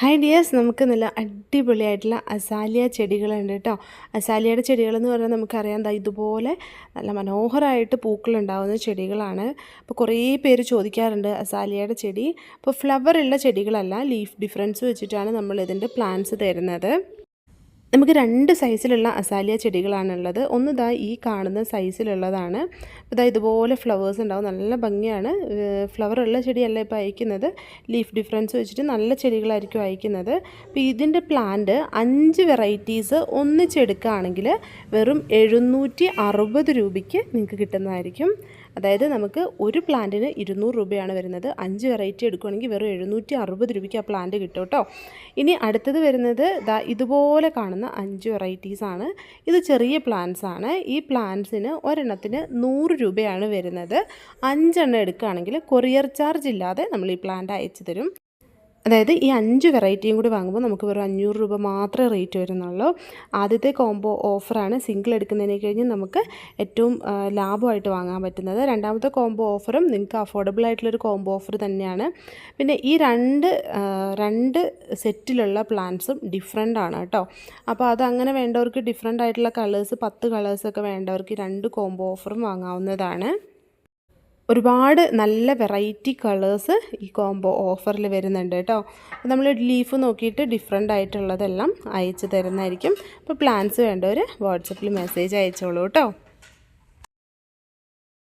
Hi dears നമുക്ക് നല്ല അടിപൊളിയായിട്ടുള്ള അസാലിയ ചെടികളുണ്ട് കേട്ടോ. അസാലിയയുടെ ചെടികളെന്ന് പറഞ്ഞാൽ നമുക്കറിയാം എന്താ ഇതുപോലെ നല്ല മനോഹരമായിട്ട് പൂക്കളുണ്ടാവുന്ന ചെടികളാണ്. അപ്പോൾ കുറേ പേര് ചോദിക്കാറുണ്ട് അസാലിയയുടെ ചെടി. അപ്പോൾ ഫ്ലവർ ഉള്ള ചെടികളല്ല ലീഫ് ഡിഫറൻസ് വെച്ചിട്ടാണ് നമ്മൾ ഇതിന്റെ പ്ലാന്റ്സ് തരുന്നത്. നമുക്ക് രണ്ട് സൈസിലുള്ള അസാലിയ ചെടികളാണുള്ളത്. ഒന്ന് ദാ ഈ കാണുന്ന സൈസിലുള്ളതാണ്. ഇതാ ഇതുപോലെ ഫ്ലവേഴ്സ് ഉണ്ടാവും. നല്ല ഭംഗിയാണ്. ഫ്ലവർ ഉള്ള ചെടിയല്ല ഇപ്പോൾ അയക്കുന്നത്. ലീഫ് ഡിഫറൻസ് വെച്ചിട്ട് നല്ല ചെടികളായിരിക്കും അയക്കുന്നത്. അപ്പോൾ ഇതിന്റെ പ്ലാന്റ് അഞ്ച് വെറൈറ്റീസ് ഒന്നിച്ചെടുക്കുകയാണെങ്കിൽ വെറും എഴുന്നൂറ്റി അറുപത് രൂപയ്ക്ക് നിങ്ങൾക്ക് കിട്ടുന്നതായിരിക്കും. അതായത് നമുക്ക് ഒരു പ്ലാന്റിന് ഇരുന്നൂറ് രൂപയാണ് വരുന്നത്. അഞ്ച് വെറൈറ്റി എടുക്കുകയാണെങ്കിൽ വെറും എഴുന്നൂറ്റി അറുപത് രൂപയ്ക്ക് ആ പ്ലാന്റ് കിട്ടും കേട്ടോ. ഇനി അടുത്തത് വരുന്നത് ഇതുപോലെ കാണുന്ന അഞ്ച് വെറൈറ്റീസാണ് ഇത് ചെറിയ പ്ലാന്റ്സ് ആണ്. ഈ പ്ലാന്റ്സിന് ഒരെണ്ണത്തിന് നൂറ് രൂപയാണ് വരുന്നത്. അഞ്ചെണ്ണം എടുക്കുകയാണെങ്കിൽ കൊറിയർ ചാർജ് ഇല്ലാതെ നമ്മൾ ഈ പ്ലാന്റ് അയച്ചു തരും. അതായത് ഈ അഞ്ച് വെറൈറ്റിയും കൂടി വാങ്ങുമ്പോൾ നമുക്ക് വെറും അഞ്ഞൂറ് രൂപ മാത്രമേ റേറ്റ് വരുന്നുള്ളൂ. ആദ്യത്തെ കോംബോ ഓഫറാണ് സിംഗിൾ എടുക്കുന്നതിനെ കഴിഞ്ഞ് നമുക്ക് ഏറ്റവും ലാഭമായിട്ട് വാങ്ങാൻ പറ്റുന്നത്. രണ്ടാമത്തെ കോംബോ ഓഫറും നിങ്ങൾക്ക് അഫോർഡബിൾ ആയിട്ടുള്ളൊരു കോംബോ ഓഫർ തന്നെയാണ്. പിന്നെ ഈ രണ്ട് രണ്ട് സെറ്റിലുള്ള പ്ലാൻസും ഡിഫറെന്റ് ആണ് കേട്ടോ. അപ്പോൾ അത് അങ്ങനെ വേണ്ടവർക്ക് ഡിഫറെന്റ് ആയിട്ടുള്ള കളേഴ്സ് പത്ത് കളേഴ്സൊക്കെ വേണ്ടവർക്ക് രണ്ട് കോംബോ ഓഫറും വാങ്ങാവുന്നതാണ്. ഒരുപാട് നല്ല വെറൈറ്റി കളേഴ്സ് ഈ കോംബോ ഓഫറിൽ വരുന്നുണ്ട് കേട്ടോ നമ്മൾ ലീഫ് നോക്കിയിട്ട് ഡിഫറെന്റ് ആയിട്ടുള്ളതെല്ലാം അയച്ചു തരുന്നതായിരിക്കും. അപ്പോൾ പ്ലാൻസ് വേണ്ടവർ വാട്സപ്പിൽ മെസ്സേജ് അയച്ചോളൂ കേട്ടോ